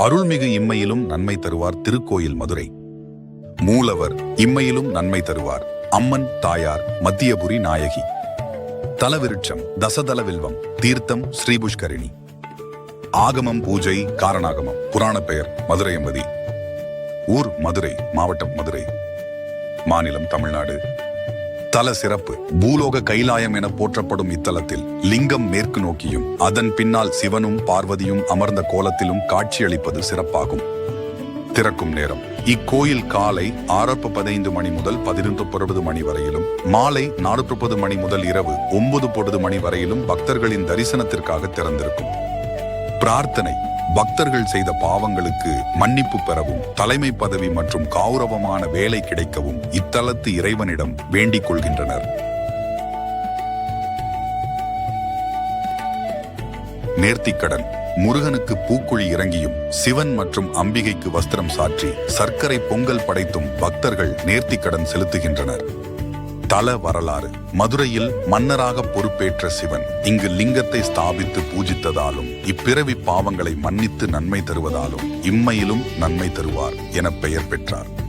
அருள்மிகு இம்மையிலும் நன்மை தருவார் திருக்கோயில் மதுரை. மூலவர் இம்மையிலும் நன்மை தருவார். அம்மன் தாயார் மத்தியபுரி நாயகி. தலவிருட்சம் தசதல வில்வம் தீர்த்தம் ஸ்ரீபுஷ்கரிணி. ஆகமம் பூஜை காரணாகமம். புராண பெயர் மதுரை எம்பதி ஊர் மதுரை மாவட்டம் மதுரை. மாநிலம் தமிழ்நாடு. தல சிறப்பு. பூலோக கைலாயம் என போற்றப்படும் இத்தலத்தில் லிங்கம் மேற்கு நோக்கியும் அதன் பின்னால் சிவனும் பார்வதியும் அமர்ந்த கோலத்திலும் காட்சியளிப்பது சிறப்பாகும். திறக்கும் நேரம். இக்கோயில் காலை ஆறு பதினைந்து மணி முதல் பதினொன்று பொழுது மணி வரையிலும் மாலை நாலு முப்பது மணி முதல் இரவு ஒன்பது பொழுது மணி வரையிலும் பக்தர்களின் தரிசனத்திற்காக திறந்திருக்கும். பிரார்த்தனை. பக்தர்கள் செய்த பாவங்களுக்கு மன்னிப்பு பெறவும் தலைமை பதவி மற்றும் கௌரவமான வேலை கிடைக்கவும் இத்தலத்து இறைவனிடம் வேண்டிக் கொள்கின்றனர். நேர்த்திக்கடன். முருகனுக்கு பூக்குழி இறங்கியும் சிவன் மற்றும் அம்பிகைக்கு வஸ்திரம் சாற்றி சர்க்கரை பொங்கல் படைத்தும் பக்தர்கள் நேர்த்திக்கடன் செலுத்துகின்றனர். தல வரலாறு. மதுரையில் மன்னராக பொறுப்பேற்ற சிவன் இங்கு லிங்கத்தை ஸ்தாபித்து பூஜித்ததாலும் இப்பிறவி பாவங்களை மன்னித்து நன்மை தருவதாலும் இம்மையிலும் நன்மை தருவார் என பெயர் பெற்றார்.